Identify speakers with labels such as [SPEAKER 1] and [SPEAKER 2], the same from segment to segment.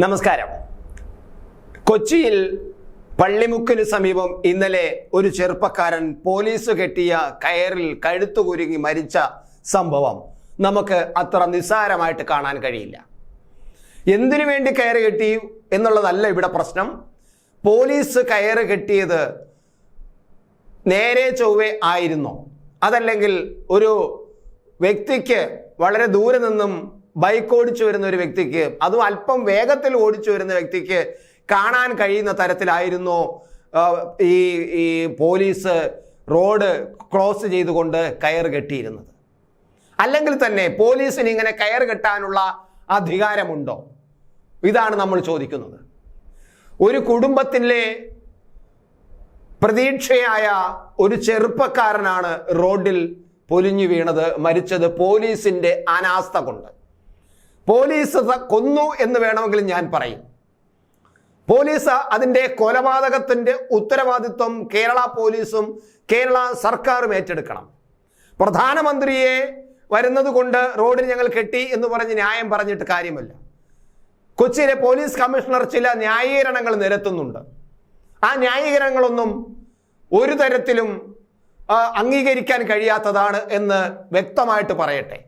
[SPEAKER 1] നമസ്കാരം. കൊച്ചിയിൽ പള്ളിമുക്കിന് സമീപം ഇന്നലെ ഒരു ചെറുപ്പക്കാരൻ പോലീസ് കെട്ടിയ കയറിൽ കഴുത്തു കുരുങ്ങി മരിച്ച സംഭവം നമുക്ക് അത്ര നിസ്സാരമായിട്ട് കാണാൻ കഴിയില്ല. എന്തിനു വേണ്ടി കയറ് കെട്ടി എന്നുള്ളതല്ല ഇവിടെ പ്രശ്നം. പോലീസ് കയറ് കെട്ടിയത് നേരെ ചൊവ്വേ ആയിരുന്നോ. അതല്ലെങ്കിൽ ഒരു വ്യക്തിക്ക് വളരെ ദൂരെ നിന്നും ബൈക്ക് ഓടിച്ചു വരുന്ന ഒരു വ്യക്തിക്ക് അതും അല്പം വേഗത്തിൽ ഓടിച്ചു വരുന്ന വ്യക്തിക്ക് കാണാൻ കഴിയുന്ന തരത്തിലായിരുന്നു ഈ ഈ പോലീസ് റോഡ് ക്രോസ് ചെയ്തുകൊണ്ട് കയർ കെട്ടിയിരുന്നത്. അല്ലെങ്കിൽ തന്നെ പോലീസിന് ഇങ്ങനെ കയർ കെട്ടാനുള്ള അധികാരമുണ്ടോ? ഇതാണ് നമ്മൾ ചോദിക്കുന്നത്. ഒരു കുടുംബത്തിലെ പ്രതീക്ഷയായ ഒരു ചെറുപ്പക്കാരനാണ് റോഡിൽ പൊലിഞ്ഞു വീണത് മരിച്ചത് പോലീസിന്റെ അനാസ്ഥ കൊണ്ട്. പോലീസ് കൊന്നു എന്ന് വേണമെങ്കിൽ ഞാൻ പറയും. പോലീസ് അതിന്റെ കൊലപാതകത്തിന്റെ ഉത്തരവാദിത്വം കേരള പോലീസും കേരള സർക്കാരും ഏറ്റെടുക്കണം. പ്രധാനമന്ത്രിയെ വരുന്നത് കൊണ്ട് റോഡിന് ഞങ്ങൾ കെട്ടി എന്ന് പറഞ്ഞ് ന്യായം പറഞ്ഞിട്ട് കാര്യമല്ല. കൊച്ചിയിലെ പോലീസ് കമ്മീഷണർ ചില ന്യായീകരണങ്ങൾ നിരത്തുന്നുണ്ട്. ആ ന്യായീകരണങ്ങളൊന്നും ഒരു തരത്തിലും അംഗീകരിക്കാൻ കഴിയാത്തതാണ് എന്ന് വ്യക്തമായിട്ട് പറയട്ടെ.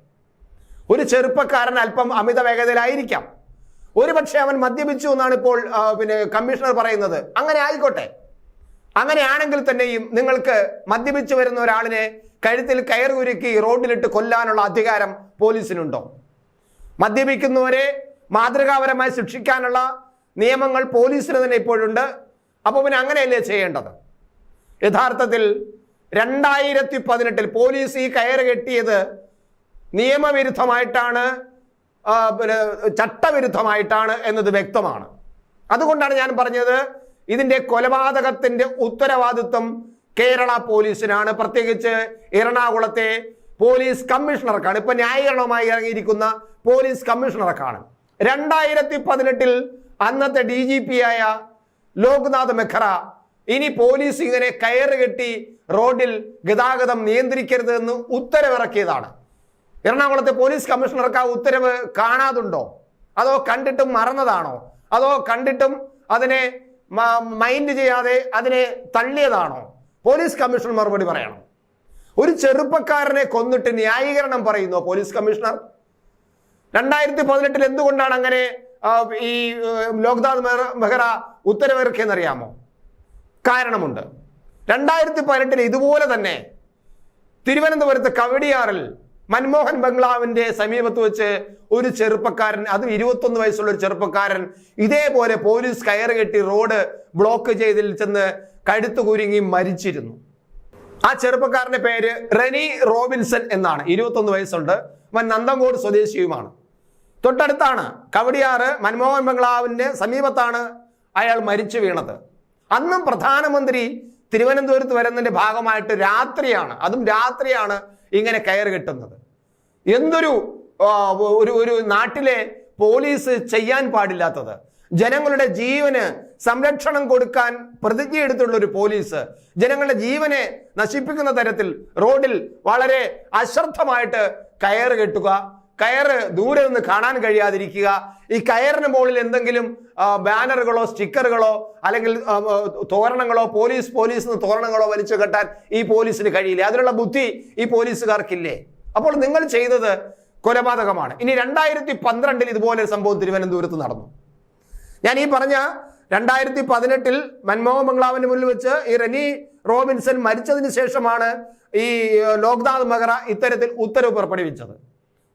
[SPEAKER 1] ഒരു ചെറുപ്പക്കാരൻ അല്പം അമിത വേഗതയിലായിരിക്കാം. ഒരു പക്ഷേ അവൻ മദ്യപിച്ചു എന്നാണ് ഇപ്പോൾ പിന്നെ കമ്മീഷണർ പറയുന്നത്. അങ്ങനെ ആയിക്കോട്ടെ. അങ്ങനെയാണെങ്കിൽ തന്നെയും നിങ്ങൾക്ക് മദ്യപിച്ചു വരുന്ന ഒരാളിനെ കഴുത്തിൽ കയർ കുരുക്കി റോഡിലിട്ട് കൊല്ലാനുള്ള അധികാരം പോലീസിനുണ്ടോ? മദ്യപിക്കുന്നവരെ മാതൃകാപരമായി ശിക്ഷിക്കാനുള്ള നിയമങ്ങൾ പോലീസിന് തന്നെ ഇപ്പോഴുണ്ട്. അപ്പോൾ പിന്നെ അങ്ങനെയല്ലേ ചെയ്യേണ്ടത്? യഥാർത്ഥത്തിൽ രണ്ടായിരത്തി പതിനെട്ടിൽ പോലീസ് ഈ കയറ് കെട്ടിയത് നിയമവിരുദ്ധമായിട്ടാണ് പിന്നെ ചട്ടവിരുദ്ധമായിട്ടാണ് എന്നത് വ്യക്തമാണ്. അതുകൊണ്ടാണ് ഞാൻ പറഞ്ഞത് ഇതിന്റെ കൊലപാതകത്തിന്റെ ഉത്തരവാദിത്വം കേരള പോലീസിനാണ്. പ്രത്യേകിച്ച് എറണാകുളത്തെ പോലീസ് കമ്മീഷണർക്കാണ്. ഇപ്പൊ ന്യായീകരണവുമായി ഇറങ്ങിയിരിക്കുന്ന പോലീസ് കമ്മീഷണർക്കാണ്. രണ്ടായിരത്തി പതിനെട്ടിൽ അന്നത്തെ ഡി ജി പി ആയ ലോക്നാഥ് മെഹ്റ ഇനി പോലീസ് ഇങ്ങനെ കയറ് കെട്ടി റോഡിൽ ഗതാഗതം നിയന്ത്രിക്കരുതെന്ന് ഉത്തരവിറക്കിയതാണ്. എറണാകുളത്തെ പോലീസ് കമ്മീഷണർക്ക് ആ ഉത്തരവ് കാണാതുണ്ടോ? അതോ കണ്ടിട്ടും മറന്നതാണോ? അതോ കണ്ടിട്ടും അതിനെ മൈൻഡ് ചെയ്യാതെ അതിനെ തള്ളിയതാണോ? പോലീസ് കമ്മീഷണർ മറുപടി പറയണം. ഒരു ചെറുപ്പക്കാരനെ കൊന്നിട്ട് ന്യായീകരണം പറയുന്നു പോലീസ് കമ്മീഷണർ? രണ്ടായിരത്തി പതിനെട്ടിൽ എന്തുകൊണ്ടാണ് അങ്ങനെ ഈ ലോക്നാഥ് ബെഹ്റ ഉത്തരവിറക്കിയെന്നറിയാമോ? കാരണമുണ്ട്. രണ്ടായിരത്തി പതിനെട്ടിൽ ഇതുപോലെ തന്നെ തിരുവനന്തപുരത്ത് കവടിയാറിൽ മൻമോഹൻ ബംഗ്ലാവിന്റെ സമീപത്ത് വെച്ച് ഒരു ചെറുപ്പക്കാരൻ അതും ഇരുപത്തൊന്ന് വയസ്സുള്ള ഒരു ചെറുപ്പക്കാരൻ ഇതേപോലെ പോലീസ് കയറ് കെട്ടി റോഡ് ബ്ലോക്ക് ചെയ്തിൽ ചെന്ന് കഴുത്തു കുരുങ്ങി മരിച്ചിരുന്നു. ആ ചെറുപ്പക്കാരന്റെ പേര് റെനി റോബിൻസൺ എന്നാണ്. ഇരുപത്തൊന്ന് വയസ്സുണ്ട്. അവൻ നന്ദങ്കോട് സ്വദേശിയുമാണ്. തൊട്ടടുത്താണ് കവടിയാറ് മൻമോഹൻ ബംഗ്ലാവിന്റെ സമീപത്താണ് അയാൾ മരിച്ചു വീണത്. അന്നും പ്രധാനമന്ത്രി തിരുവനന്തപുരത്ത് വരുന്നതിന്റെ ഭാഗമായിട്ട് രാത്രിയാണ് അതും രാത്രിയാണ് ഇങ്ങനെ കയറ് കെട്ടുന്നത്. എന്തൊരു ഒരു ഒരു നാട്ടിലെ പോലീസ് ചെയ്യാൻ പാടില്ലാത്തത്. ജനങ്ങളുടെ ജീവന് സംരക്ഷണം കൊടുക്കാൻ പ്രതിജ്ഞ എടുത്തുള്ള ഒരു പോലീസ് ജനങ്ങളുടെ ജീവനെ നശിപ്പിക്കുന്ന തരത്തിൽ റോഡിൽ വളരെ അശ്രദ്ധമായിട്ട് കയറ് കെട്ടുക കയറ് ദൂരെ നിന്ന് കാണാൻ കഴിയാതിരിക്കുക. ഈ കയറിന് മുകളിൽ എന്തെങ്കിലും ബാനറുകളോ സ്റ്റിക്കറുകളോ അല്ലെങ്കിൽ തോരണങ്ങളോ പോലീസ് പോലീസ് എന്ന് തോരണങ്ങളോ വലിച്ചു കെട്ടാൻ ഈ പോലീസിന് കഴിയില്ല. അതിനുള്ള ബുദ്ധി ഈ പോലീസുകാർക്കില്ലേ? അപ്പോൾ നിങ്ങൾ ചെയ്തത് കൊലപാതകമാണ്. ഇനി രണ്ടായിരത്തി പന്ത്രണ്ടിൽ ഇതുപോലെ സംഭവം തിരുവനന്തപുരത്ത് നടന്നു. ഞാൻ ഈ പറഞ്ഞ രണ്ടായിരത്തി പതിനെട്ടിൽ മൻമോഹൻ ബംഗ്ലാവിന് മുന്നിൽ വെച്ച് ഈ റെനി റോബിൻസൺ മരിച്ചതിന് ശേഷമാണ് ഈ ലോക്നാഥ് മെഹ്റ ഇത്തരത്തിൽ ഉത്തരവ് പുറപ്പെടുവിച്ചത്.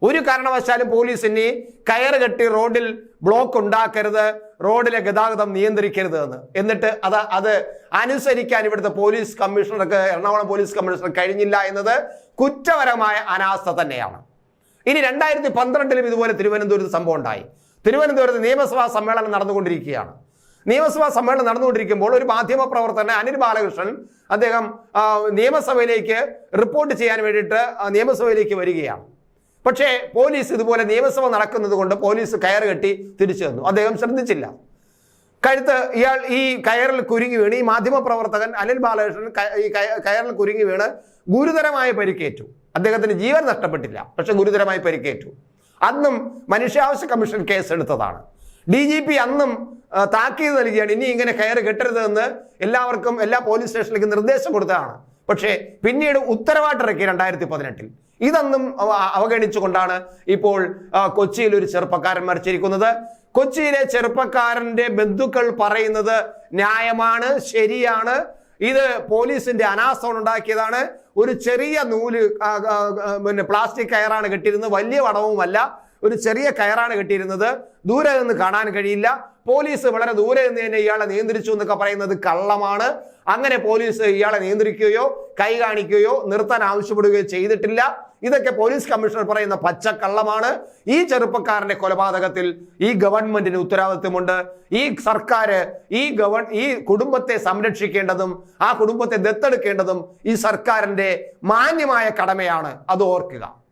[SPEAKER 1] ഒരു കാരണവശാലും പോലീസിന് കയറ് കെട്ടി റോഡിൽ ബ്ലോക്ക് ഉണ്ടാക്കരുത് റോഡിലെ ഗതാഗതം നിയന്ത്രിക്കരുത് എന്ന്. എന്നിട്ട് അത് അത് അനുസരിക്കാൻ ഇവിടുത്തെ പോലീസ് കമ്മീഷണർക്ക് എറണാകുളം പോലീസ് കമ്മീഷണർ കഴിഞ്ഞില്ല എന്നത് കുറ്റപരമായ അനാസ്ഥ തന്നെയാണ്. ഇനി രണ്ടായിരത്തി പന്ത്രണ്ടിലും ഇതുപോലെ തിരുവനന്തപുരത്ത് സംഭവം ഉണ്ടായി. തിരുവനന്തപുരത്ത് നിയമസഭാ സമ്മേളനം നടന്നുകൊണ്ടിരിക്കുകയാണ്. നിയമസഭാ സമ്മേളനം നടന്നുകൊണ്ടിരിക്കുമ്പോൾ ഒരു മാധ്യമ പ്രവർത്തകൻ അനിൽ ബാലകൃഷ്ണൻ അദ്ദേഹം നിയമസഭയിലേക്ക് റിപ്പോർട്ട് ചെയ്യാൻ വേണ്ടിയിട്ട് നിയമസഭയിലേക്ക് വരികയാണ്. പക്ഷേ പോലീസ് ഇതുപോലെ നിയമസഭ നടക്കുന്നത് കൊണ്ട് പോലീസ് കയർ കെട്ടി തിരിച്ചു തന്നു. അദ്ദേഹം ശ്രദ്ധിച്ചില്ല. കഴുത്ത് ഇയാൾ ഈ കയറിൽ കുരുങ്ങി വീണ് ഈ മാധ്യമപ്രവർത്തകൻ അനിൽ ബാലകൃഷ്ണൻ ഈ കയറിൽ കുരുങ്ങി വീണ് ഗുരുതരമായ പരിക്കേറ്റു. അദ്ദേഹത്തിന് ജീവൻ നഷ്ടപ്പെട്ടില്ല പക്ഷെ ഗുരുതരമായി പരിക്കേറ്റു. അന്നും മനുഷ്യാവകാശ കമ്മീഷൻ കേസ് എടുത്തതാണ്. ഡി ജി പി അന്നും താക്കീത് നൽകിയാണ് ഇനി ഇങ്ങനെ കയറ് കെട്ടരുതെന്ന് എല്ലാവർക്കും എല്ലാ പോലീസ് സ്റ്റേഷനിലേക്ക് നിർദ്ദേശം കൊടുത്തതാണ്. പക്ഷേ പിന്നീട് ഉത്തരവായിട്ടിറക്കി രണ്ടായിരത്തി പതിനെട്ടിൽ. ഇതൊന്നും അവ- അവഗണിച്ചുകൊണ്ടാണ് ഇപ്പോൾ കൊച്ചിയിൽ ഒരു ചെറുപ്പക്കാരൻ മരിച്ചിരിക്കുന്നത്. കൊച്ചിയിലെ ചെറുപ്പക്കാരന്റെ ബന്ധുക്കൾ പറയുന്നത് ന്യായമാണ് ശരിയാണ്. ഇത് പോലീസിന്റെ അനാസ്ഥ ഉണ്ടാക്കിയതാണ് ഒരു ചെറിയ നൂൽ പിന്നെ പ്ലാസ്റ്റിക് കയറാണ് കെട്ടിയിരുന്നത്. വലിയ വടവുമല്ല. ഒരു ചെറിയ കയറാണ് കെട്ടിയിരുന്നത്. ദൂരെ നിന്ന് കാണാൻ കഴിയില്ല. പോലീസ് വളരെ ദൂരെ നിന്ന് തന്നെ ഇയാളെ നിയന്ത്രിച്ചു എന്നൊക്കെ പറയുന്നത് കള്ളമാണ്. അങ്ങനെ പോലീസ് ഇയാളെ നിയന്ത്രിക്കുകയോ കൈ കാണിക്കുകയോ നിർത്താൻ ആവശ്യപ്പെടുകയോ ചെയ്തിട്ടില്ല. ഇതൊക്കെ പോലീസ് കമ്മീഷണർ പറയുന്ന പച്ചക്കള്ളമാണ് ഈ ചെറുപ്പക്കാരന്റെ കൊലപാതകത്തിൽ ഈ ഗവൺമെന്റിന് ഉത്തരവാദിത്വമുണ്ട്. ഈ സർക്കാർ ഈ ഗവൺ ഈ കുടുംബത്തെ സംരക്ഷിക്കേണ്ടതും ആ കുടുംബത്തെ ദത്തെടുക്കേണ്ടതും ഈ സർക്കാരിന്റെ മാന്യമായ കടമയാണ്. അത് ഓർക്കുക.